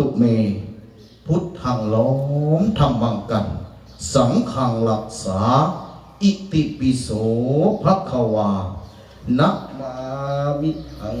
ตุเม พุทธังล้อมธรรมังกัน สังขังหลักษา อิติปิโสภควานะมามิหัง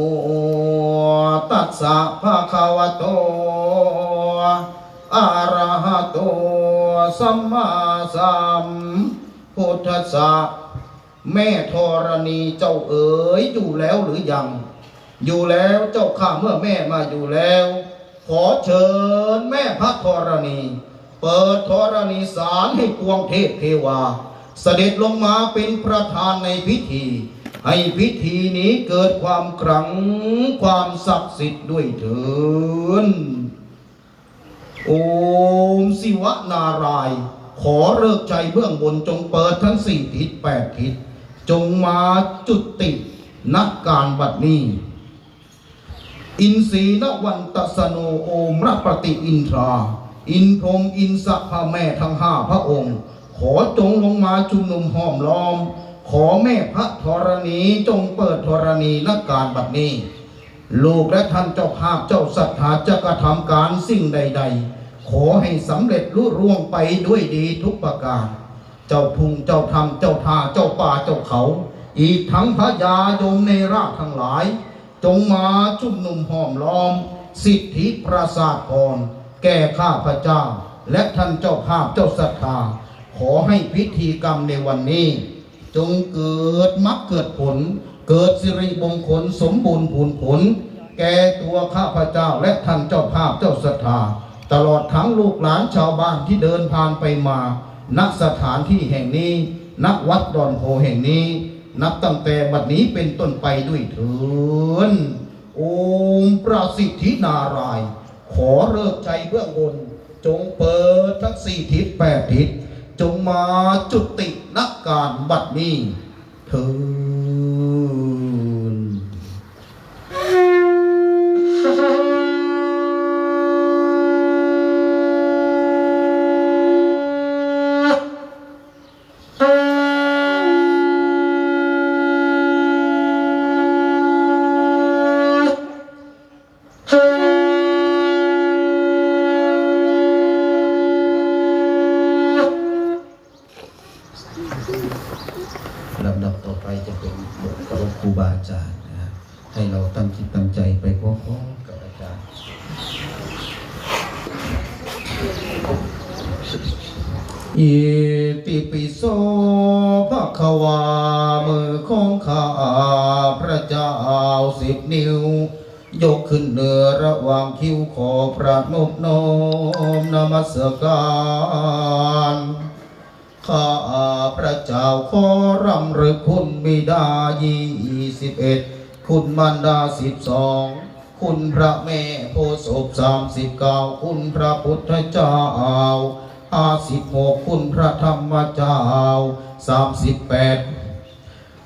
ตัสสะภะคะวะโตอะระหะโตสัมมาสัมพุทธัสสะแม่ธรณีเจ้าเอ๋ยอยู่แล้วหรือยัง อยู่แล้วเจ้าข้าเมื่อแม่มาอยู่แล้ว ขอเชิญแม่พระธรณี เปิดธรณีสารให้ปวงเทพเทวา เสด็จลงมาเป็นประธานในพิธี ให้พิธีนี้เกิดความครั้งความศักดิ์สิทธิ์ด้วยเถินโอมสิวนาราย ขอเลิกใจเบื้องบนจงเปิดทั้งสี่ทิศแปดทิศ จงมาจุตินักการบัดนี้ อินทรีนวันตสโนโอมรปฏิอินทรา อินพรมอินสะพระแม่ทั้งห้าพระองค์ ขอจงลงมาชุมนุมห้อมล้อม ขอแม่พระธรณีจงเปิดธรณีนักการบัดนี้ ลูกและท่านเจ้าภาพเจ้าศรัทธาจะกระทำการสิ่งใด ๆ ขอให้สำเร็จลุร่วงไปด้วยดีทุกประการ เจ้าพุงเจ้าธรรมเจ้าท่าเจ้าป่าเจ้าเขา อีกทั้งพระยาโยมในรากทั้งหลาย จงมาชุมนุมห้อมล้อม สิทธิประสาทพรแก่ข้าพระเจ้า และท่านเจ้าภาพเจ้าศรัทธาขอให้พิธีกรรมในวันนี้ จงเกิดมรรคเกิดผล เกิดสิริมงคลสมบูรณ์ผลผล แก่ตัวข้าพเจ้าและท่านเจ้าภาพเจ้าศรัทธาตลอดทั้งลูกหลานชาวบ้านที่เดินผ่านไปมา ณสถานที่แห่งนี้ณวัดดอนโพแห่งนี้ นับตั้งแต่บัดนี้เป็นต้นไปด้วยเถินโอมประสิทธินาราย ขอเลิกใจเบื้องบนจงเปิดทั้งสี่ทิศแปดทิศจงมาจุติ นักการบัดนี้เธอ อิติปิโสภะคะวามือของข้าพระเจ้าสิบนิ้วยกขึ้นเหนือระหว่างคิ้วขอพระนบนมนมัสการข้าพระเจ้าขอรำลึกคุณบิดายี่สิบเอ็ดคุณมารดาสิบสองคุณพระแม่โพศพสามสิบเก้าคุณพระพุทธเจ้า ห้าสิบหกคุณพระธรรมเจ้าสามสิบแปด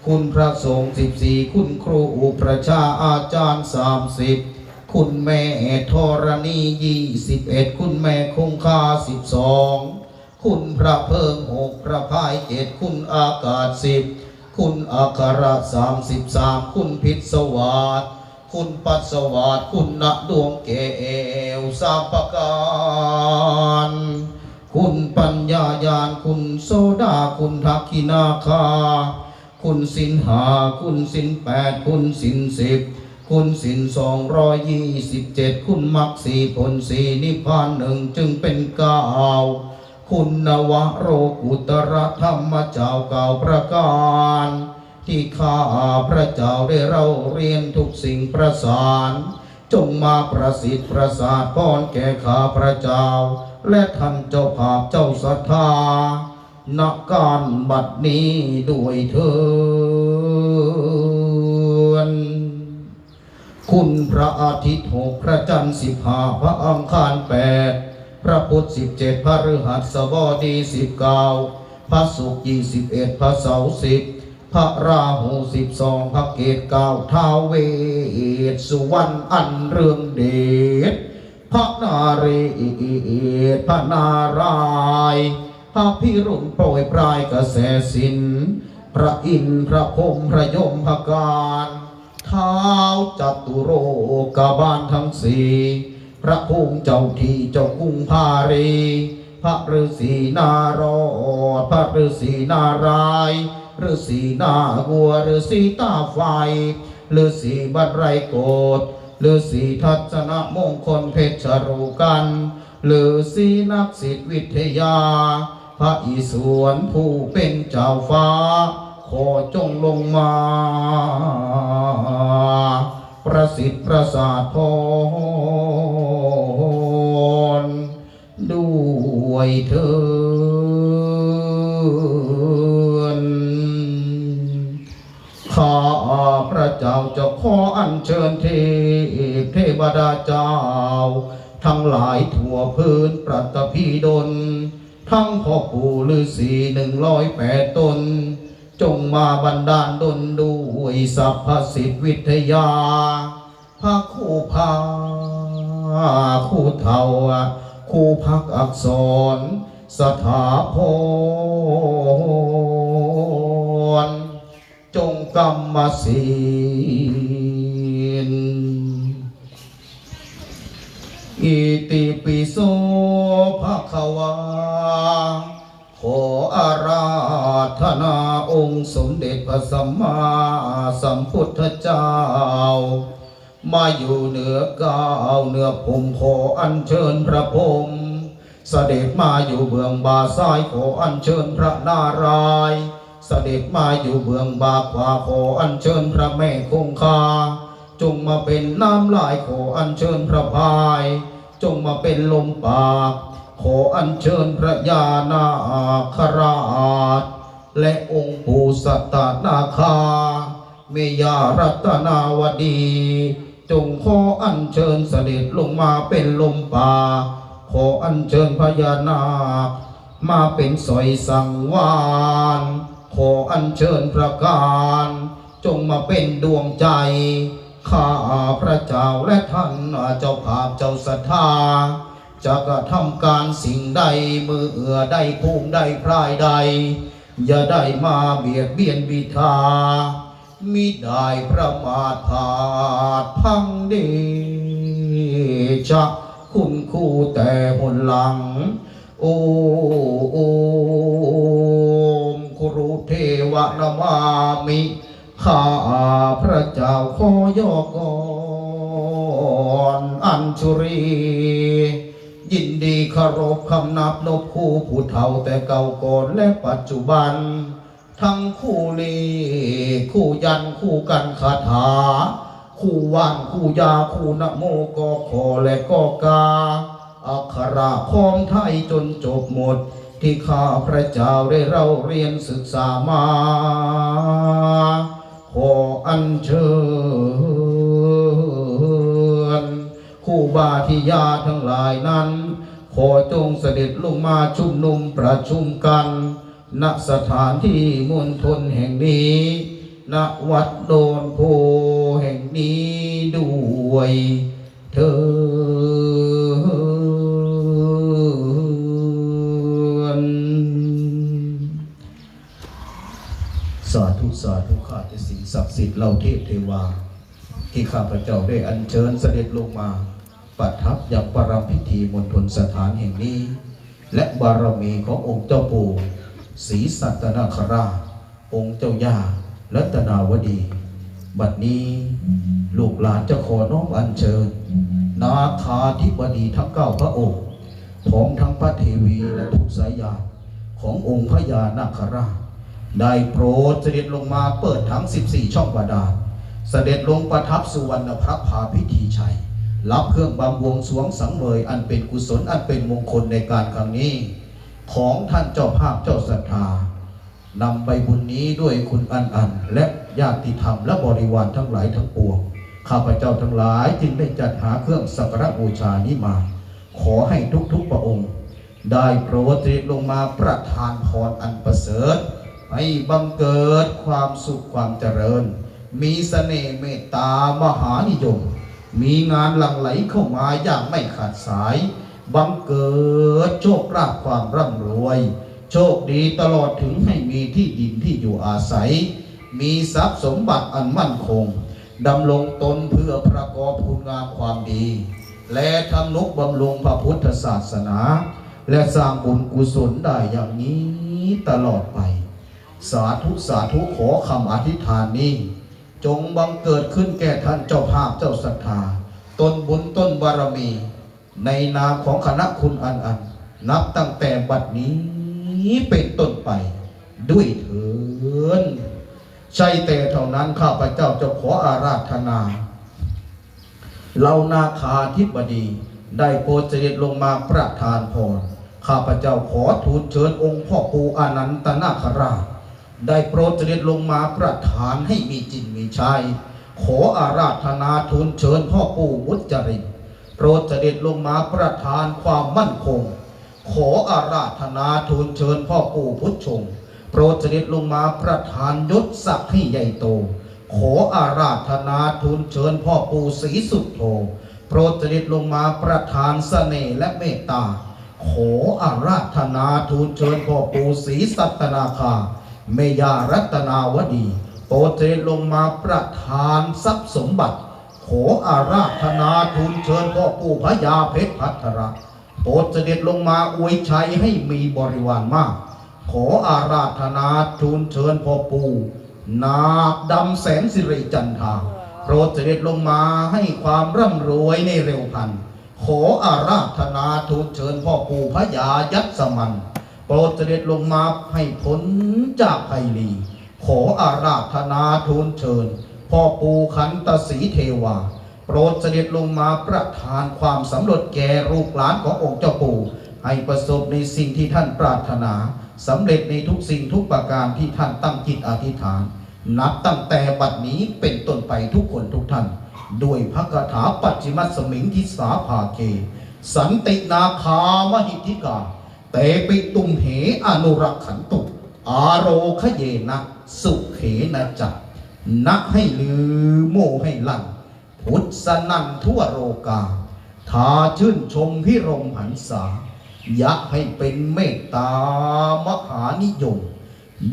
คุณพระสงฆ์สิบสี่คุณครูอุปชาอาจารย์สามสิบคุณแม่ธรณียี่สิบเอ็ดคุณแม่คงคาสิบสองคุณพระเพิ่งหกพระพายเจ็ดคุณอากาศสิบคุณอัคระสามสิบสามคุณพิศวาสคุณปัสสวาสคุณณดวงเกวสามประการ คุณปัญญายานคุณโซดาคุณทักขินาคา คุณสินหาคุณสินแปดคุณสินสิบคุณสินสองร้อยยี่สิบเจ็ดคุณมักสี่ผลสี่นิพพานหนึ่งจึงเป็นเก้าคุณนวโรกุตระธรรมเจ้าเก่าประการ ที่ข้าพระเจ้าได้เราเรียนทุกสิ่งประสาน จงมาประสิทธิ์ประสาทพรแก่ข้าพระเจ้า และท่านเจ้าภาพเจ้าศรัทธาณการบัดนี้ด้วยเถินคุณพระอาทิตย์หกพระจันทร์สิบห้าพระอังคารแปดพระพุธสิบเจ็ดพระฤหัสบดีสิบเก้าพระศุกร์ยี่สิบเอ็ดพระเสาร์สิบพระราหูสิบสองพระเกตเก้าท้าเวสสุวรรณอันเรืองเดช พระนารศพระนารายพระพิรุณโปรยปลายกระแสสิน พระอินทร์พระพรมพระยมพระการเท้าจัตุโรกบาลทั้งสี่พระภูมิเจ้าที่เจ้ากรุงพารี พระฤาษีนารอดพระฤาษีนารายฤาษีนาวัวฤาษีตาไฟฤาษีบันไรโก ดฤาษีทัศนมงคลเพชรรูกันฤาษีนักศิษวิทยา พระอิศวรผู้เป็นเจ้าฟ้า ขอจงลงมา ประสิทธิ์ประสาทพรด้วยเถิน เจ้าจะขออัญเชิญเทพเทวดาเจ้า ทั้งหลายทั่วพื้นปรัตภีดล ทั้งพ่อปู่ฤาษีหนึ่งร้อยแปดตน จงมาบันดาลดลด้วยสัพพสิทธิวิทยาพระคู่พาคู่เทาคู่พักอักษร สถาพ กรรมศีลอิติปิโสภะคะวา ขออาราธนาองค์สมเด็จพระสัมมาสัมพุทธเจ้า มาอยู่เหนือก้าวเหนือผมขออัญเชิญพระพรหมเสด็จมาอยู่เบื้องบาซ้ายขออัญเชิญพระนารายณ์ เสด็จมาอยู่เบื้องบาขวาขออัญเชิญพระแม่คงคา จงมาเป็นน้ำลายขออัญเชิญพระพาย จงมาเป็นลมปาก ขออัญเชิญพระยานาคราช และองค์ปู่สัตตนาคา เมยารัตนาวดี จงขออัญเชิญเสด็จลงมาเป็นลมป่า ขออัญเชิญพญานาค มาเป็นสอยสังวาน ขออัญเชิญพระการจงมาเป็นดวงใจ ข้าพระเจ้าและท่านเจ้าภาพเจ้าศรัทธา จะกระทำการสิ่งใดมือเอือใดภูมิใดพรายใด อย่าได้มาเบียดเบียนบิทามิได้ประมาทพลาดพังเดชะคุณคู่แต่หนหลัง โอโอ รูเทวนามามิข้าพระเจ้าขอยอกอนอัญชุรี ยินดีคารพคำนับนบคู่ผู้เฒ่าแต่เก่าก่อนและปัจจุบัน ทั้งคู่ลีคู่ยันคู่กันคาถา คู่ว่านคู่ยาคู่นโมก็ขอและก็กาอักขระของไทยจนจบหมด ที่ข้าพระเจ้าได้เราเรียนศึกษามา ขออัญเชิญคู่บาทิยาทั้งหลายนั้น ขอจงเสด็จลงมาชุมนุมประชุมกันณสถานที่มณฑลแห่งนี้ณวัดโดนโพแห่งนี้ด้วยเธอาธุสาธุข้าแต่สิ่งศักดิ์สิทธิ์เหล่าเทพเทวา ที่ข้าพเจ้าได้อัญเชิญเสด็จลงมาประทับอย่างปรมพิธีมณฑลสถานแห่งนี้ และบารมีขององค์เจ้าปู่ศรีสัตนาคราชองค์เจ้าย่ารัตนาวดี บัดนี้ลูกหลานจะขอน้อมอัญเชิญ นาคาธิบดีทั้งเก้าพระองค์พร้อมทั้งพระเทวีและทุกสายญาขององค์พญานาคราช ได้โปรดเสด็จลงมาเปิดทั้ง 14 ช่องบาดาลเสด็จลงประทับสุวรรณพระพาพิธีชัย รับเครื่องบำวงสวงสังเวยอันเป็นกุศลอันเป็นมงคลในการครั้งนี้ ของท่านเจ้าภาพเจ้าศรัทธานำใบบุญนี้ด้วยคุณอันอัน และญาติธรรมและบริวารทั้งหลายทั้งปวงข้าพเจ้าทั้งหลายจึงได้จัดหาเครื่องสักการบูชานี้มา ขอให้ทุกๆพระองค์ ได้โปรดเสด็จลงมาประทานพรอันประเสริฐ ให้บังเกิดความสุขความเจริญ มีเสน่ห์เมตตามหานิยม มีงานหลั่งไหลเข้ามาอย่างไม่ขาดสาย บังเกิดโชคลาภความร่ำรวย โชคดีตลอดถึงให้มีที่ดินที่อยู่อาศัย มีทรัพย์สมบัติอันมั่นคงดำรงตนเพื่อประกอบคุณงามความดี และทำนุบำรุงพระพุทธศาสนา และสร้างบุญกุศลได้อย่างนี้ตลอดไป สาธุสาธุขอคำอธิษฐานนี้ จงบังเกิดขึ้นแก่ท่านเจ้าภาพเจ้าศรัทธาต้นบุญต้นบารมี ในนามของคณะคุณอันอัน นับตั้งแต่บัดนี้เป็นต้นไป ด้วยเถินใช่แต่เท่านั้นข้าพเจ้าจะขออาราธนาเรานาคาธิบดี ได้โปรดเสด็จลงมาประทานพรข้าพเจ้าขอทูลเชิญองค์พ่อปู่อนันตนาคราช ได้โปรดเสด็จลงมาประทานให้มีจินมีชัย ขออาราธนาทูลเชิญพ่อปู่มุจรินโปรดเสด็จลงมาประทานความมั่นคง ขออาราธนาทูลเชิญพ่อปู่พุทธชงโปรดเสด็จลงมาประทานยศศักดิ์ให้ใหญ่โต ขออาราธนาทูลเชิญพ่อปู่ศรีสุดโธโปรดเสด็จลงมาประทานเสน่ห์และเมตตา ขออาราธนาทูลเชิญพ่อปู่ศรีสัตนาคา เมยารัตนาวดี โปรดเสด็จลงมาประทานทรัพย์สมบัติ ขออาราธนาทูลเชิญพ่อปู่พญาเพชรพัทรโปรดเสด็จลงมาอวยชัยให้มีบริวารมาก ขออาราธนาทูลเชิญพ่อปู่นาดำแสนสิริจันทาโปรดเสด็จลงมาให้ความร่ำรวยในเร็วพัน ขออาราธนาทูลเชิญพ่อปู่พญายัตสมัน โปรดเสด็จลงมาให้พ้นจากภัยลีขออาราธนาทูลเชิญ พ่อปู่ขันตศีเทวา โปรดเสด็จลงมาประทานความสำเร็จแก่ลูกหลานขององค์เจ้าปู่ ให้ประสบในสิ่งที่ท่านปรารถนาสำเร็จในทุกสิ่งทุกประการที่ท่านตั้งจิตอธิษฐาน นับตั้งแต่บัดนี้เป็นต้นไปทุกคนทุกท่าน ด้วยพระคาถาปัจจิมัสมิงทิสาภาเคสันตินาคามหิทธิกา เตปิตุมเหอนุรักขันตุอาโรคเยนะ สุเขนะจักนักให้ลือโมให้ลั่นพุทธสนันทั่วโรกาทาชื่นชมพิรมหันษายักให้เป็นเมตตามหานิยม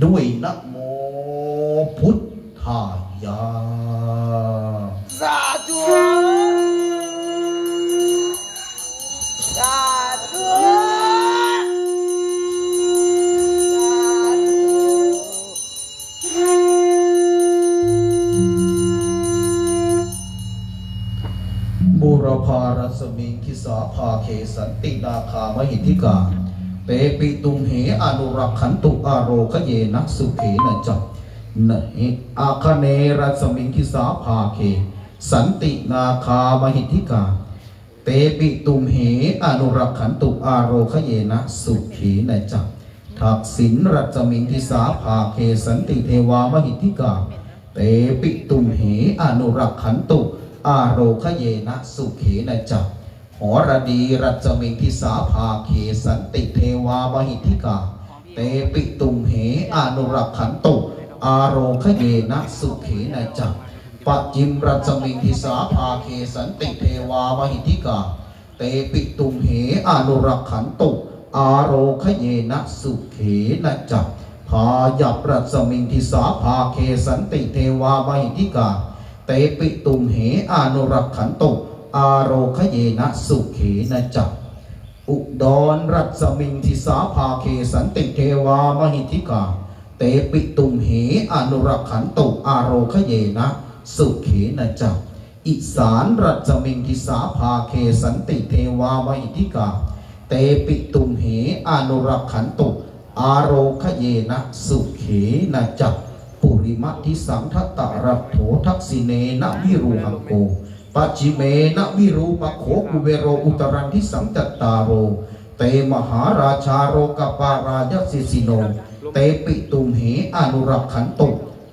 ด้วยนะโมพุทธายา สาธุ รพารสมิงคิสาภาเคสันตินาคามหิทธิกาเตปิตุมเหอนุรักขันตุอาโรคเยนักสุเขนะจักนะหิอาคเนรัสมิงคิสาภาเค สันตินาคามหิทธิกาเตปิตุมเหอนุรักขันตุอาโรคเยนะสุขีนะจักทักษิณรัจมิงทิสาภาเคสันติเทวามหิทธิกาเตปิตุมเหอนุรักขันตุ อาโรคเยนะสุเขนะจักหอรดีรัจมิงทิสาภาเคสันติเทวามหิทิกา เตปิตุมเหอนุรักขันตุอาโรคเยนะสุเขนะจักปัจิมรัจมิงทิสาภาเคสันติเทวามหิทิกา เตปิตุมเหอนุรักขันตุอาโรคเยนะสุเขนะจักพายับรัศมิงทิสาภาเคสันติเทวามิทิกา ปิตุมเหอานุรักขันตุอารโรคเยนะสุเขนะจักอุดรรัศมิงทิสาภาเคสันติเทวามหิทิกา เตปิตุมเหอนุรักขันตุอารโรคเยนะสุเขนะจักอิสานรัศมิงทิสาภาเคสันติเทวามหิทิกา เตปิตุมเหอนุรักขันตุอารโรคเยนะสุเขนะจัก ปุริมะทิสังทัตตะรัตโถทักษิเนนะวิรูหังโกปัจจิเมนะวิรูปโขกุเวโรอุตรันทิสังจัตตาโร เตมหาราชาโรกปารายสิสิโน เตปิตุมเหอนุรักขันตุ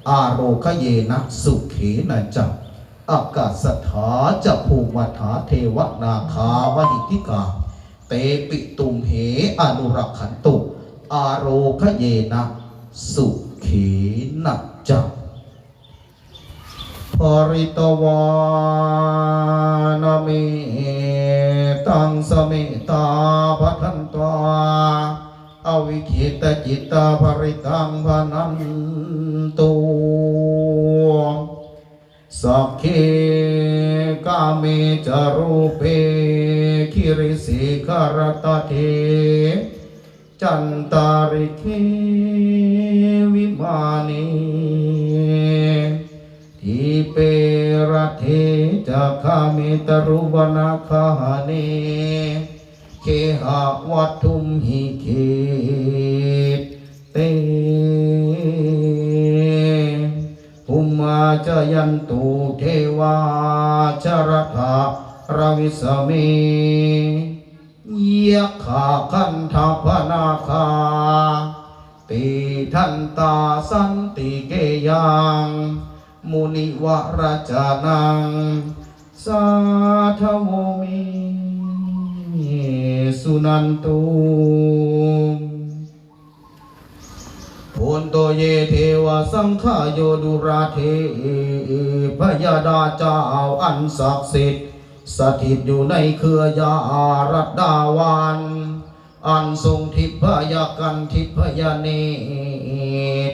อาโรคเยนะสุเขนะจักอากาศถาจะภูมิถาเทวนาคาวหิติกา เตปิตุมเหอนุรักขันตุอาโรคเยนะสุ ขีนะจักปริตวานเมตังสเมตาพัทันตวาอวิคิตจิตตาภริตังพนันตุสักเคกาเมจารูเปคิริสิกรตเท จันตาริเควิมานีทิเปรเทจะคามิตรุวนาคาเนเคหะวัตุมหิเคเตภุมาจยันตุเทวาชรถารวิสเม ยะขาคันทพนาคา ติทันตาสันติเกยังมุนิวรจานัง สาธโวมิสุนันตุโนโตเยเทวสังฆาโยดุราเทพยาดาเจ้าอันศักดิ์สิทธิ์ สถิตอยู่ในเครือยารัตดาวันอันทรงทิพยากันทิพยเนต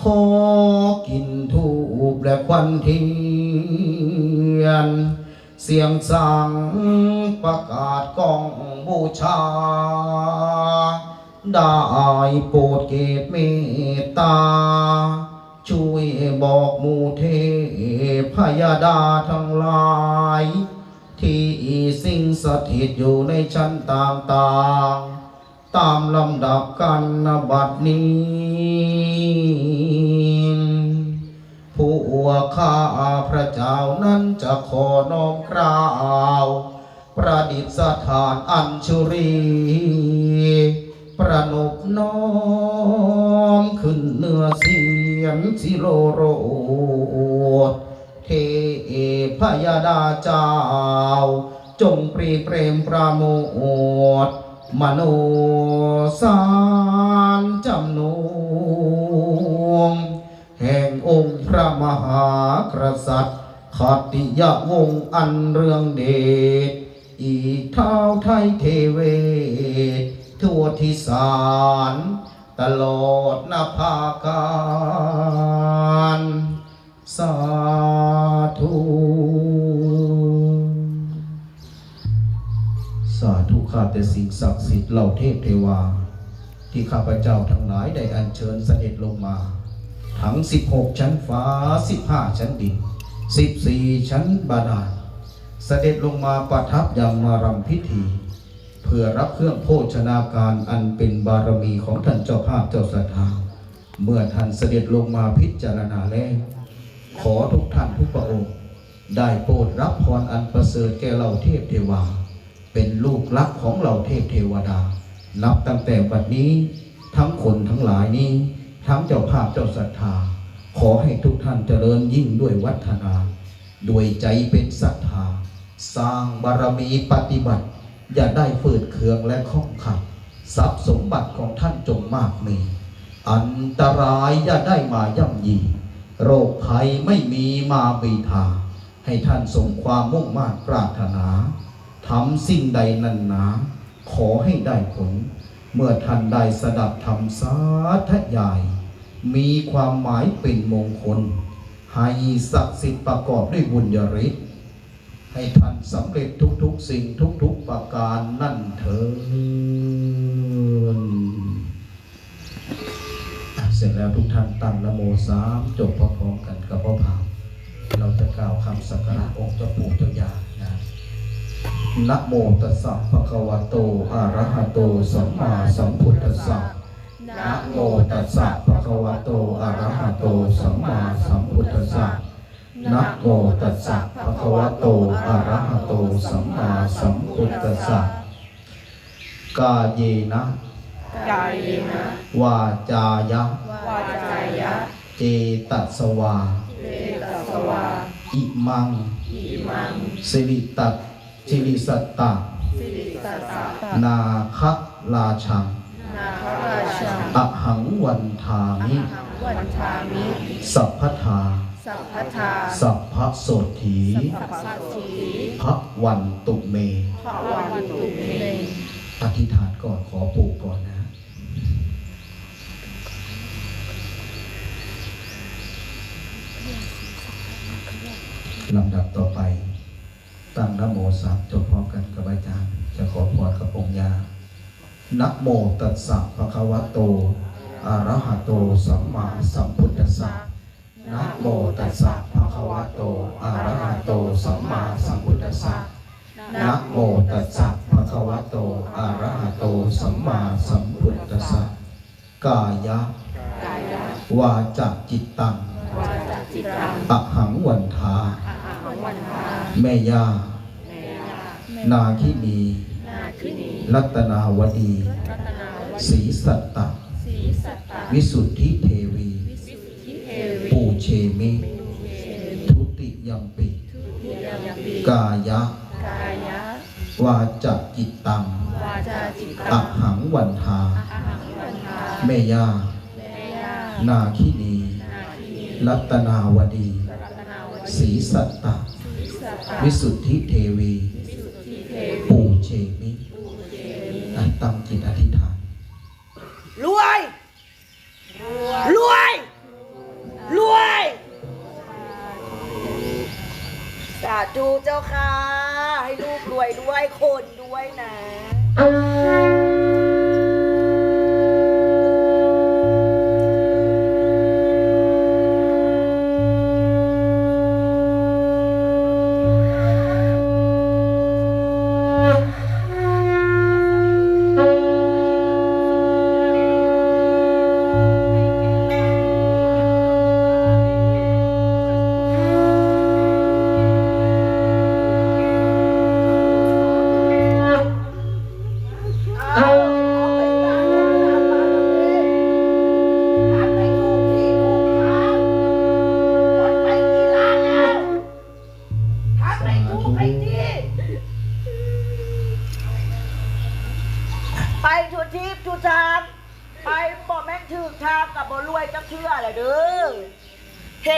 ขอกินทูบและควันเทียน เสียงสั่งประกาศกองบูชา ได้โปรดเกตเมตตา ช่วยบอกมูเทพยาดาทั้งหลาย ที่สิ่งสถิตอยู่ในชั้นต่างๆ ตามลำดับกันนบัดนี้ ผู้ข้าพระเจ้านั้นจะขอน้อมกล่าว ประดิษฐานอัญชุรี ประนบน้อมขึ้นเนื้อเสียงสิโรโรด พยาดาเจ้า จงปรีเปรมประโมทมโนสารจำนงแห่งองค์พระมหากษัตริย์ขติยะวงศ์อันเรืองเดชอีกเท้าไทยเทเว ทั่วทิสารตลอดนภาการ สาธุสาธุข้าแต่สิ่งศักดิ์สิทธิ์เหล่าเทพเทวา ที่ข้าพเจ้าทั้งหลายได้อัญเชิญเสด็จลงมา ทั้ง 16 ชั้นฟ้า 15 ชั้นดิน 14 ชั้นบาดาลเสด็จลงมาประทับยังมารำพิธี เพื่อรับเครื่องโภชนาการอันเป็นบารมีของท่านเจ้าภาพเจ้าสถาเมื่อท่านเสด็จลงมาพิจารณาแล้ว ขอทุกท่านทุกพระองค์ ได้โปรดรับพรอันประเสริฐแก่เหล่าเทพเทวา เป็นลูกรักของเหล่าเทพเทวดา นับตั้งแต่บัดนี้ทั้งคนทั้งหลายนี้ ทั้งเจ้าภาพเจ้าศรัทธา ขอให้ทุกท่านเจริญยิ่งด้วยวัฒนา ด้วยใจเป็นศรัทธา สร้างบารมีปฏิบัติ อย่าได้ฝืดเคืองและข้องขัดทรัพย์สมบัติของท่านจงมากมี อันตรายอย่าได้มาย่ำยี โรคภัยไม่มีมาบีทา ให้ท่านสมความมุ่งมา่ปรารถนาทำสิ่งใดนั้นหนา ขอให้ได้ผล เมื่อท่านได้สดับธรรมสาธยาย มีความหมายเป็นมงคล ให้ศักดิ์สิทธิ์ประกอบด้วยบุญญาฤทธิ์ให้ท่านสำเร็จทุกๆสิ่งทุกๆประการนั่นเถิด เสร็จแล้วทุกท่านตั้งนะโมสามจบพร้อมๆกันกับพ่อพามเราจะกล่าวคำสักการะองค์เจ้าปู่เจ้าย่านะนะโมตัสสะภะคะวะโตอะระหะโตสัมมาสัมพุทธัสสะนะโมตัสสะภะคะวะโตอะระหะโตสัมมาสัมพุทธัสสะนะโมตัสสะภะคะวะโตอะระหะโตสัมมาสัมพุทธัสสะกาเยนะกายนะวาจายะวาจายะ เจตัสวาเตตสวา อิมัง อิมัง สิริตัตสิริสัตตะ สิริสัสสะนาคราชัง นาคราชาอหังวันทามิวันชามิ สัพพทาสัพพทา สัพพโสถีสัพพสีพระวันตุเมพระวันตุเม อธิษฐานก่อนขอปลูกก่อนนะ ลำดับต่อไป ตั้งนะโมสามจบพร้อมกันกับอาจารย์จะขอพรกับองค์ยานะโมตัสสะภะคะวะโตอะระหะโตสัมมาสัมพุทธัสสะนะโมตัสสะภะคะวะโตอะระหะโตสัมมาสัมพุทธัสสะนะโมตัสสะภะคะวะโตอะระหะโตสัมมาสัมพุทธัสสะกายะกายะวาจาจิตตังวาจาจิตังอะหังวันทาอาหาร วันทาแม่ย่าเมยานาคินีนาคินีรัตนาวดีรัตนาวศรีสัตตะสีสัตตาวิสุทธิเทวีวิสุทธิเทวี ปูเชมิ ทุติยัมปิทุติยมปีกายะกายะ วาจาจิตตังวาจาจิตอะตังหังวันทาอาหารวันทาแม่ย่าเมยานาคินีนาคินีรัตนาวดีรัตนาวดีศรีสัตตะ วิสัตตาวิสุทธิเทวีวิสุทธิเทวีปูเชมิอะตั้งจิตอธิษฐาน รวย รวย รวย สาธุเจ้าค่ะ ให้ลูกรวยด้วยคนด้วยนะ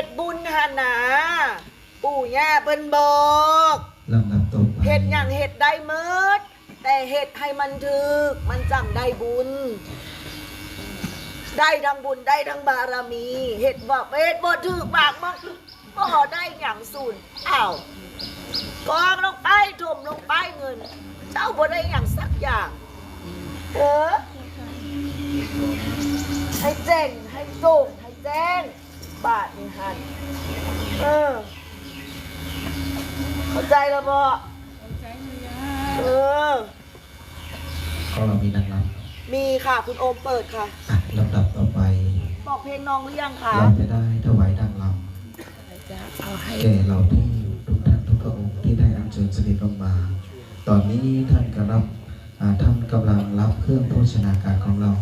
ดบุญหาหนาปู่ย่าเพิ่นบอกลำดับต่อไปเห็ดอย่างเห็ดได้เมิด แต่เห็ดให้มันถึกมันจังได้บุญ ได้ทั้งบุญได้ทั้งบารมี เห็ดบอกเห็ดบ่ถึกปากมันก็ได้อย่างสูนอ้าวกองลงไปถมลงไปเงิน เจ้าบ่ได้อย่างสักอย่าง เออให้เจ้งให้ส่งให้แจ้ง บาทนี่หันเออ เข้าใจแล้วบ่เออ ก็เรามีนางรมีค่ะคุณโอมเปิดค่ะำอะลำดับต่อไป บอกเพลงน้องหรือยังคะเราจะได้ถวายนางรำแก่เราที่ทุกท่านทุกพระองค์ที่ได้อัญเชิญเสด็จลงมา ตอนนี้ท่านกำลังอ่าท่านกำลังรับเครื่องโภชนาการของเรา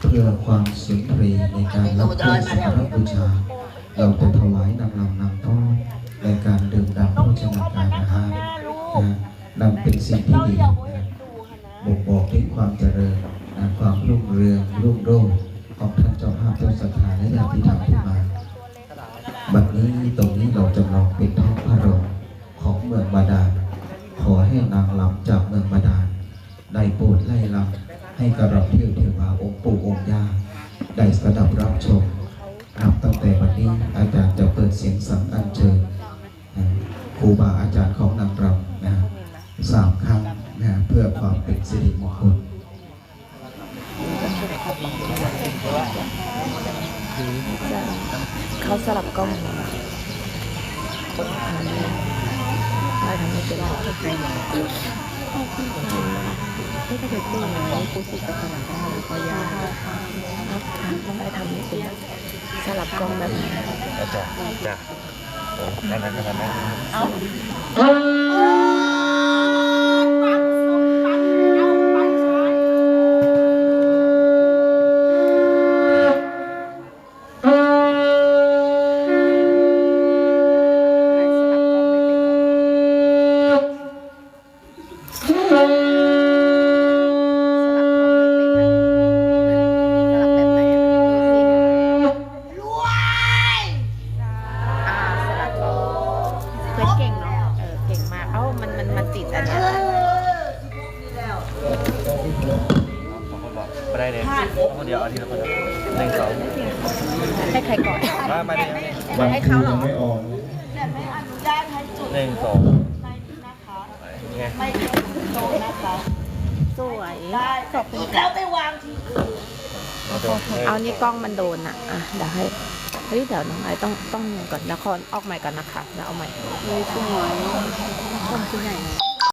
เพื่อความสุนทรีในการรับเครื่องสักการะบูชา เราจะถวายนางรำนำต้อนในการดื่มดำโภชนาการอาหารนะนำเป็นสิ่งที่เราดีเดี๋ยวนะเห็นดูค่ะนะบ่งบอกถึงความเจริญความรุ่งเรืองรุ่งโรจน์ของท่านเจ้าภาพเจ้าสถานและญาติธรรมที่มาบัดนี้ตรงนี้เราจำลองเป็นท้องพระโรงของเมืองบาดาลขอให้นางลำจากเมืองบาดาลได้โปรดไล่ลำให้กระรับเที่ยวเทวาองค์ปู่องค์ย่าได้สดับรับชม ตั้งแต่วันนี้อาจารย์จะเปิดเสียงสั่งอัญเชิญครูบาอาจารย์ของนางรำนะสามครั้งนะเพื่อความเป็นสิริมงคลเขาสลับกล้องไม่ทำไม่เป็นไรไม่ถ้เกิดตู้ไหนกูสิกับสลับได้ก็ยากต้องไปทำไม่เป็น สลับกล้องแบบไหนจ้ะจ้ะนั่นนั่นนั่นนั่น ก่อนนครออกใหม่ก่อนนะคะแล้วเอาใหม่สวยกล้องที่ไหน